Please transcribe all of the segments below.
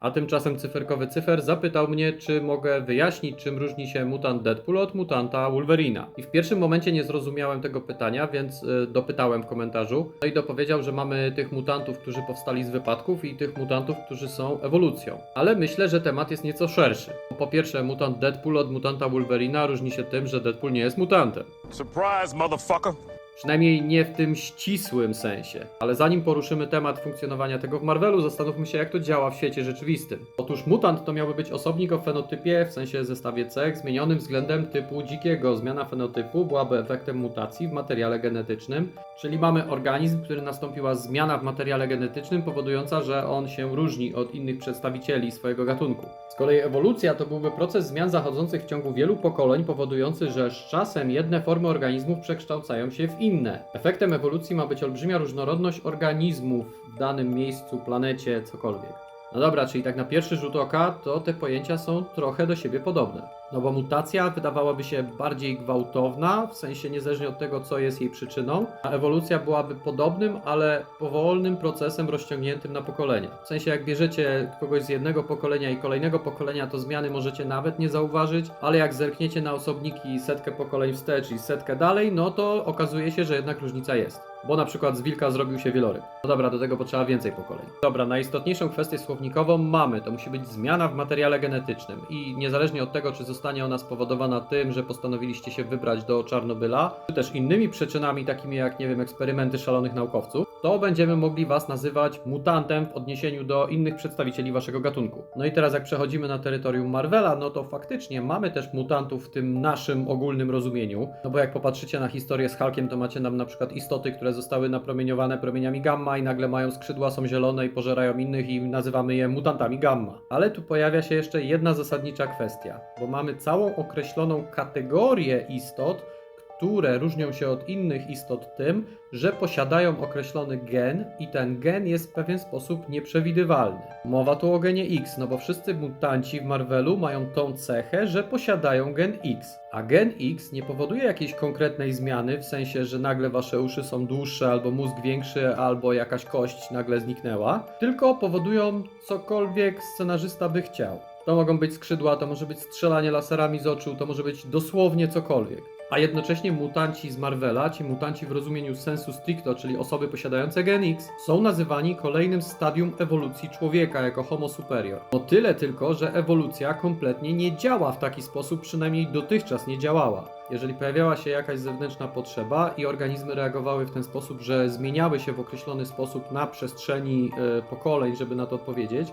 A tymczasem cyferkowy cyfer zapytał mnie, czy mogę wyjaśnić, czym różni się mutant Deadpool od mutanta Wolverina. I w pierwszym momencie nie zrozumiałem tego pytania, więc y, dopytałem w komentarzu. No i dopowiedział, że mamy tych mutantów, którzy powstali z wypadków i tych mutantów, którzy są ewolucją. Ale myślę, że temat jest nieco szerszy. Po pierwsze, mutant Deadpool od mutanta Wolverina różni się tym, że Deadpool nie jest mutantem. Surprise, motherfucker. Przynajmniej nie w tym ścisłym sensie. Ale zanim poruszymy temat funkcjonowania tego w Marvelu, zastanówmy się, jak to działa w świecie rzeczywistym. Otóż mutant to miałby być osobnik o fenotypie, w sensie zestawie cech, zmienionym względem typu dzikiego. Zmiana fenotypu byłaby efektem mutacji w materiale genetycznym, czyli mamy organizm, który nastąpiła zmiana w materiale genetycznym, powodująca, że on się różni od innych przedstawicieli swojego gatunku. Z kolei ewolucja to byłby proces zmian zachodzących w ciągu wielu pokoleń, powodujący, że z czasem jedne formy organizmów przekształcają się w inne. Efektem ewolucji ma być olbrzymia różnorodność organizmów w danym miejscu, planecie, cokolwiek. No dobra, czyli tak na pierwszy rzut oka, to te pojęcia są trochę do siebie podobne. No bo mutacja wydawałaby się bardziej gwałtowna, w sensie niezależnie od tego, co jest jej przyczyną, a ewolucja byłaby podobnym, ale powolnym procesem rozciągniętym na pokolenia. W sensie jak bierzecie kogoś z jednego pokolenia i kolejnego pokolenia, to zmiany możecie nawet nie zauważyć, ale jak zerkniecie na osobniki setkę pokoleń wstecz i setkę dalej, no to okazuje się, że jednak różnica jest. Bo na przykład z wilka zrobił się wieloryb. No dobra, do tego potrzeba więcej pokoleń. Dobra, najistotniejszą kwestię słownikową mamy. To musi być zmiana w materiale genetycznym. I niezależnie od tego, czy zostanie ona spowodowana tym, że postanowiliście się wybrać do Czarnobyla, czy też innymi przyczynami, takimi jak, nie wiem, eksperymenty szalonych naukowców, to będziemy mogli Was nazywać mutantem w odniesieniu do innych przedstawicieli Waszego gatunku. No i teraz, jak przechodzimy na terytorium Marvela, no to faktycznie mamy też mutantów w tym naszym ogólnym rozumieniu. No bo jak popatrzycie na historię z Hulkiem, to macie nam na przykład istoty, które zostały napromieniowane promieniami gamma i nagle mają skrzydła, są zielone i pożerają innych i nazywamy je mutantami gamma. Ale tu pojawia się jeszcze jedna zasadnicza kwestia, bo mamy całą określoną kategorię istot, które różnią się od innych istot tym, że posiadają określony gen i ten gen jest w pewien sposób nieprzewidywalny. Mowa tu o genie X, no bo wszyscy mutanci w Marvelu mają tą cechę, że posiadają gen X. A gen X nie powoduje jakiejś konkretnej zmiany, w sensie, że nagle wasze uszy są dłuższe, albo mózg większy, albo jakaś kość nagle zniknęła, tylko powodują cokolwiek scenarzysta by chciał. To mogą być skrzydła, to może być strzelanie laserami z oczu, to może być dosłownie cokolwiek. A jednocześnie mutanci z Marvela, ci mutanci w rozumieniu sensu stricto, czyli osoby posiadające gen X, są nazywani kolejnym stadium ewolucji człowieka jako homo superior. No tyle tylko, że ewolucja kompletnie nie działa w taki sposób, przynajmniej dotychczas nie działała. Jeżeli pojawiała się jakaś zewnętrzna potrzeba i organizmy reagowały w ten sposób, że zmieniały się w określony sposób na przestrzeni e, pokoleń, żeby na to odpowiedzieć,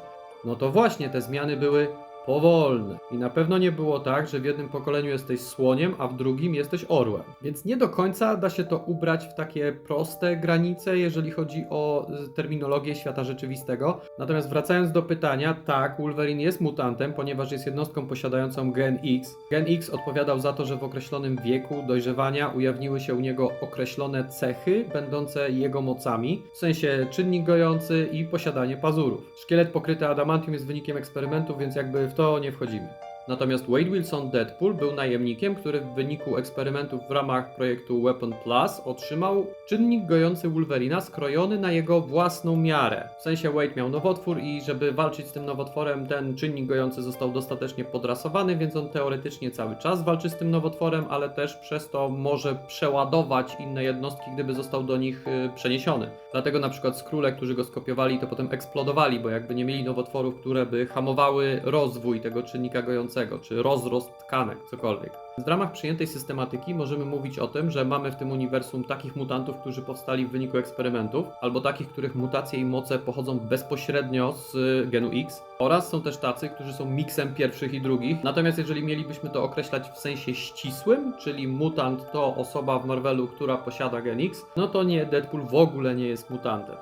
no to właśnie te zmiany były powolne. I na pewno nie było tak, że w jednym pokoleniu jesteś słoniem, a w drugim jesteś orłem. Więc nie do końca da się to ubrać w takie proste granice, jeżeli chodzi o y, terminologię świata rzeczywistego. Natomiast wracając do pytania, tak, Wolverine jest mutantem, ponieważ jest jednostką posiadającą gen X. Gen X odpowiadał za to, że w określonym wieku dojrzewania ujawniły się u niego określone cechy, będące jego mocami, w sensie czynnik gojący i posiadanie pazurów. Szkielet pokryty adamantium jest wynikiem eksperymentów, więc jakby w to nie wchodzimy. Natomiast Wade Wilson Deadpool był najemnikiem, który w wyniku eksperymentów w ramach projektu Weapon Plus otrzymał czynnik gojący Wolverina skrojony na jego własną miarę. W sensie Wade miał nowotwór i żeby walczyć z tym nowotworem, ten czynnik gojący został dostatecznie podrasowany, więc on teoretycznie cały czas walczy z tym nowotworem, ale też przez to może przeładować inne jednostki, gdyby został do nich y, przeniesiony. Dlatego na przykład skróle, którzy go skopiowali, to potem eksplodowali, bo jakby nie mieli nowotworów, które by hamowały rozwój tego czynnika gojącego, czy rozrost tkanek, cokolwiek. W ramach przyjętej systematyki możemy mówić o tym, że mamy w tym uniwersum takich mutantów, którzy powstali w wyniku eksperymentów, albo takich, których mutacje i moce pochodzą bezpośrednio z genu X, oraz są też tacy, którzy są miksem pierwszych i drugich. Natomiast jeżeli mielibyśmy to określać w sensie ścisłym, czyli mutant to osoba w Marvelu, która posiada gen X, no to nie, Deadpool w ogóle nie jest mutantem.